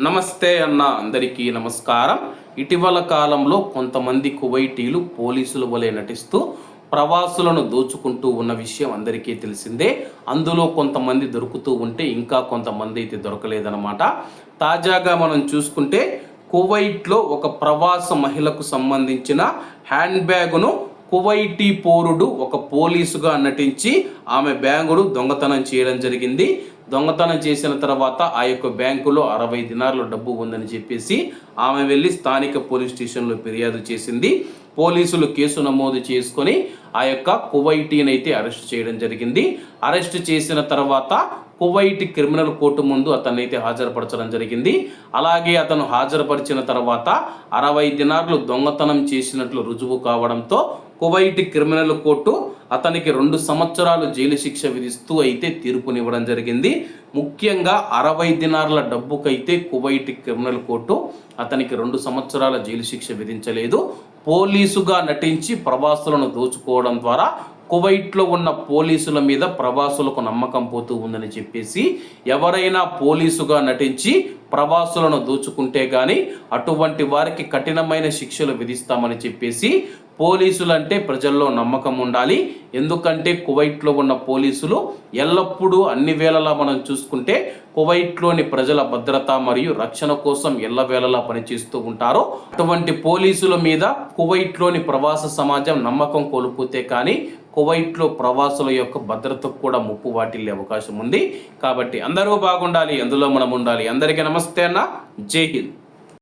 నమస్తే అన్న అందరికీ నమస్కారం. ఇటీవల కాలంలో కొంతమంది కువైటీలు పోలీసుల వలె నటిస్తూ ప్రవాసులను దోచుకుంటూ ఉన్న విషయం అందరికీ తెలిసిందే. అందులో కొంతమంది దొరుకుతూ ఉంటే ఇంకా కొంతమంది అయితే దొరకలేదన్నమాట. తాజాగా మనం చూసుకుంటే కువైట్లో ఒక ప్రవాస మహిళకు సంబంధించిన హ్యాండ్ బ్యాగును కువైటీ పౌరుడు ఒక పోలీసుగా నటించి ఆమె బ్యాంకును దొంగతనం చేయడం జరిగింది. దొంగతనం చేసిన తర్వాత ఆ యొక్క బ్యాంకులో అరవై దినార్ల డబ్బు ఉందని చెప్పేసి ఆమె వెళ్ళి స్థానిక పోలీస్ స్టేషన్లో ఫిర్యాదు చేసింది. పోలీసులు కేసు నమోదు చేసుకొని ఆ యొక్క కువైటీని అయితే అరెస్ట్ చేయడం జరిగింది. అరెస్ట్ చేసిన తర్వాత కువైట్ క్రిమినల్ కోర్టు ముందు అతన్నైతే హాజరుపరచడం జరిగింది. అలాగే అతను హాజరుపరిచిన తర్వాత అరవై దినార్లు దొంగతనం చేసినట్లు రుజువు కావడంతో కువైట్ క్రిమినల్ కోర్టు అతనికి రెండు సంవత్సరాలు జైలు శిక్ష విధిస్తూ అయితే తీర్పునివ్వడం జరిగింది. ముఖ్యంగా అరవై దినార్ల డబ్బుకైతే కువైట్ క్రిమినల్ కోర్టు అతనికి రెండు సంవత్సరాల జైలు శిక్ష విధించలేదు. పోలీసుగా నటించి ప్రవాసులను దోచుకోవడం ద్వారా కువైట్లో ఉన్న పోలీసుల మీద ప్రవాసులకు నమ్మకం పోతూ ఉందని చెప్పేసి ఎవరైనా పోలీసుగా నటించి ప్రవాసులను దోచుకుంటే కానీ అటువంటి వారికి కఠినమైన శిక్షలు విధిస్తామని చెప్పేసి పోలీసులు అంటే ప్రజల్లో నమ్మకం ఉండాలి. ఎందుకంటే కువైట్లో ఉన్న పోలీసులు ఎల్లప్పుడూ అన్ని వేళలా మనం చూసుకుంటే కువైట్లోని ప్రజల భద్రత మరియు రక్షణ కోసం ఎల్లవేళలా పనిచేస్తూ ఉంటారు. అటువంటి పోలీసుల మీద కువైట్లోని ప్రవాస సమాజం నమ్మకం కోల్పోతే కానీ కువైట్లో ప్రవాసుల యొక్క భద్రతకు కూడా ముప్పు వాటిల్లే అవకాశం ఉంది. కాబట్టి అందరూ బాగుండాలి అందులో మనం ఉండాలి. అందరికీ నమస్తే అన్న. జై హింద్.